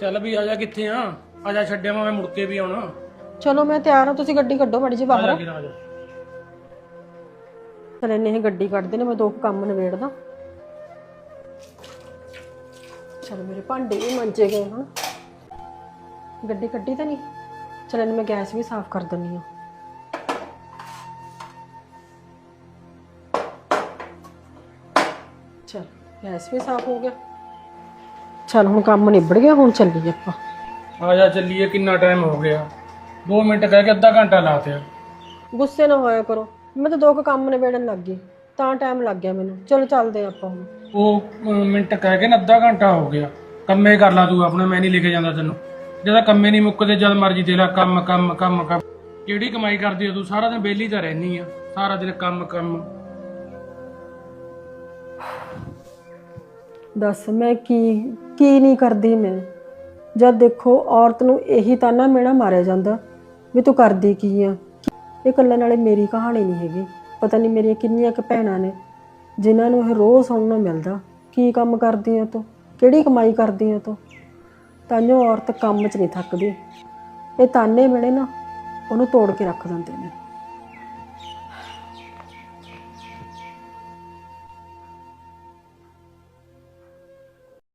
ਚੱਲ ਵੀ ਆ ਜਾ ਕਿੱਥੇ ਆ? ਆ ਜਾ ਛੱਡਿਆ ਮੈਂ ਮੁੜ ਕੇ ਵੀ ਆਉਣਾ। ਚਲੋ ਮੈਂ ਤਿਆਰ ਹਾਂ ਤੁਸੀਂ ਗੱਡੀ ਕੱਢੋ ਮੜੀ ਜੀ ਆ ਜਾ ਬਾਹਰ ਕਿਰਾ ਆ ਜਾ। ਚਲ ਇੰਨੇ ਹੀ ਗੱਡੀ ਕੱਢਦੇ ਨੇ ਮੈਂ ਦੋ ਕੁ ਕੰਮ ਨਿਬੇੜਦਾ। ਚਲ ਮੇਰੇ ਭਾਂਡੇ ਵੀ ਮਾਂਜੇ ਗਏ ਹੁਣ। ਗੱਡੀ ਕੱਢੀ ਤਾਂ ਨਹੀਂ? ਚਲ ਇਹਨੂੰ ਮੈਂ ਗੈਸ ਵੀ ਸਾਫ਼ ਕਰ ਦਿੰਨੀ ਆ ਚਲ ਗੈਸ ਵੀ ਸਾਫ਼ ਹੋ ਗਿਆ। ਚਲ ਹੁਣ ਕੰਮ ਨਿਬੜ ਗਿਆ ਹੁਣ ਚੱਲੀਏ ਆਪਾਂ। ਆ ਜਾ ਚੱਲੀਏ ਕਿੰਨਾ ਟਾਈਮ ਹੋ ਗਿਆ। 2 ਮਿੰਟ ਕਹਿ ਕੇ ਅੱਧਾ ਘੰਟਾ ਲਾਤਿਆ ਗੁੱਸੇ ਨਾ ਹੋਇਆ ਕਰੋ। ਮੈਂ ਤਾਂ ਦੋ ਕੁ ਕੰਮ ਨਿਬੇੜਨ ਲੱਗ ਗਈ ਤਾਂ ਟਾਈਮ ਲੱਗ ਗਿਆ ਮੈਨੂੰ। ਚਲੋ ਚੱਲਦੇ ਹਾਂ ਆਪਾਂ ਹੁਣ। ਉਹ ਅਮ, ਮਿੰਟ ਕਹਿ ਕੇ ਨਾ ਅੱਧਾ ਘੰਟਾ ਹੋ ਗਿਆ। ਕੰਮੇ ਕਰ ਲਾ ਤੂੰ ਆਪਣੇ ਮੈਂ ਨਹੀਂ ਲੈ ਕੇ ਜਾਂਦਾ ਤੈਨੂੰ। ਜਦੋਂ ਕੰਮੇ ਨਹੀਂ ਮੁੱਕਦੇ ਜਦ ਮਰਜ਼ੀ ਦੇ ਲੈ ਕੰਮ ਕੰਮ ਕੰਮ ਕੰਮ। ਕਿਹੜੀ ਕਮਾਈ ਕਰਦੀ ਆ ਤੂੰ? ਸਾਰਾ ਦਿਨ ਵਿਹਲੀ ਤਾਂ ਰਹਿਨੀ ਆ। ਸਾਰਾ ਦਿਨ ਕੰਮ ਕੰਮ। ਦੱਸ, ਮੈਂ ਕੀ ਕੀ ਨਹੀਂ ਕਰਦੀ ਮੈਂ? ਜਦ ਦੇਖੋ, ਔਰਤ ਨੂੰ ਇਹੀ ਤਾਨਾ ਮੇਣਾ ਮਾਰਿਆ ਜਾਂਦਾ ਵੀ ਤੂੰ ਕਰਦੀ ਕੀ ਆ। ਇਹ ਕੱਲਾ ਨਾਲੇ ਮੇਰੀ ਕਹਾਣੀ ਨਹੀਂ ਹੈਗੀ। ਪਤਾ ਨਹੀਂ ਮੇਰੀਆਂ ਕਿੰਨੀਆਂ ਕੁ ਭੈਣਾਂ ਨੇ, ਜਿਨ੍ਹਾਂ ਨੂੰ ਇਹ ਰੋਜ਼ ਸੁਣਨ ਨੂੰ ਮਿਲਦਾ, ਕੀ ਕੰਮ ਕਰਦੀ ਆ ਤੂੰ, ਕਿਹੜੀ ਕਮਾਈ ਕਰਦੀ ਆ ਤੂੰ। ਤਾਂਿਓ ਔਰਤ ਕੰਮ 'ਚ ਨਹੀਂ ਥੱਕਦੀ। ਇਹ ਤਾਨੇ ਮਿਲੇ ਨਾ ਉਹਨੂੰ ਤੋੜ ਕੇ ਰੱਖ ਦਿੰਦੇ ਨੇ।